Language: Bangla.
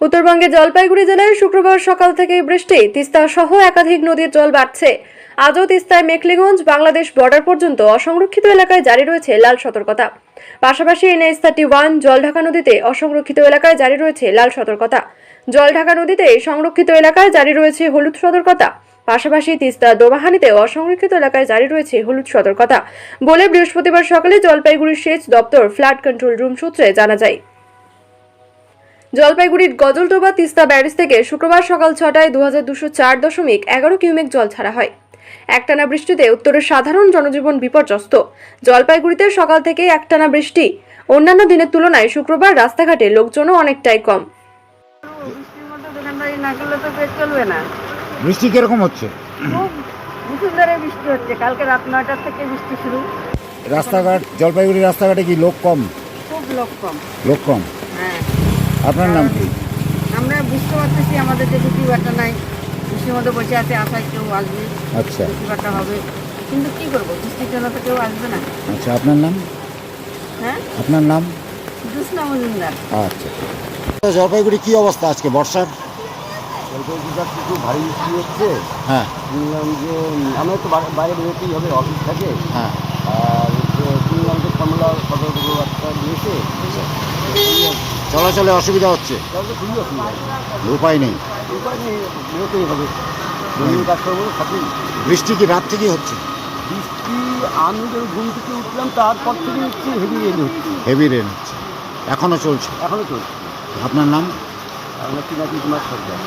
উত্তরবঙ্গের জলপাইগুড়ি জেলায় শুক্রবার সকাল থেকে বৃষ্টি। তিস্তা সহ একাধিক নদীর জল বাড়ছে। আজও তিস্তায় মেখলিগঞ্জ, বাংলাদেশ বর্ডার পর্যন্ত অসংরক্ষিত এলাকায় জারি রয়েছে লাল সতর্কতা। পাশাপাশি এনএইচ থার্টি ওয়ান জলঢাকা নদীতে অসংরক্ষিত এলাকায় জারি রয়েছে লাল সতর্কতা। জলঢাকা নদীতে সংরক্ষিত এলাকায় জারি রয়েছে হলুদ সতর্কতা। পাশাপাশি তিস্তা দোবাহানিতে অসংরক্ষিত এলাকায় জারি রয়েছে হলুদ সতর্কতা। বলে বৃহস্পতিবার সকালে জলপাইগুড়ির সেচ দপ্তর ফ্লাড কন্ট্রোল রুম সূত্রে জানা যায়। জলপাইগুড়ির গজলডোবা তিস্তা ব্যারেজ থেকে শুক্রবার সকাল ছটায় দু হাজার দুশো চার দশমিক এগারো কিউমেক জল ছাড়া হয়। একটানা বৃষ্টিতে উত্তরের সাধারণ জনজীবন বিপর্যস্ত। জলপাইগুড়িতে সকাল থেকে একটানা বৃষ্টি। অন্যান্য দিনের তুলনায় শুক্রবার রাস্তাঘাটে লোকজনও অনেকটাই কম। বৃষ্টি কীরকম হচ্ছে? বৃষ্টি হচ্ছে। কালকে রাত নয়টার থেকে বৃষ্টি শুরু। রাস্তাঘাট জলপাইগুড়ি রাস্তাঘাটে কি লোক কম? খুব লোক কম। লোক কম? হ্যাঁ। আপনার নাম কি? আমরা বুঝতে পারতেছি আমাদের যে রুটি বাটা নাই বৃষ্টির মধ্যে বসে আছে আশায় কেউ আসবে আচ্ছা। রুটি বাটা হবে। কিন্তু কি করব? বৃষ্টির জন্য তো কেউ আসবে না। আচ্ছা আপনার নাম? হ্যাঁ? আপনার নাম? জুসনা মজুমদার। আচ্ছা। জলপাইগুড়ি কি অবস্থা আজকে বর্ষার? জলপাইগুড়িটা কিছু ভারী বৃষ্টি হচ্ছে। হ্যাঁ। শুনলাম যে আমরা তো বাইরে- বাইরে বেরোতেই হবে অফিস থাকে। হ্যাঁ। আর হচ্ছে শুনলাম যে কমলা সতর্ক বার্তা দিয়েছে চলাচলে অসুবিধা হচ্ছে। উপায় নেই। বৃষ্টি কি রাত থেকেই হচ্ছে? বৃষ্টি আমি যখন ঘুম থেকে উঠলাম তারপর থেকে হচ্ছে হেভি রেন হচ্ছে। হেভি রেন হচ্ছে। এখনও চলছে? এখনও চলছে। আপনার নাম? আমরা কিনাকি কুমার সরকার।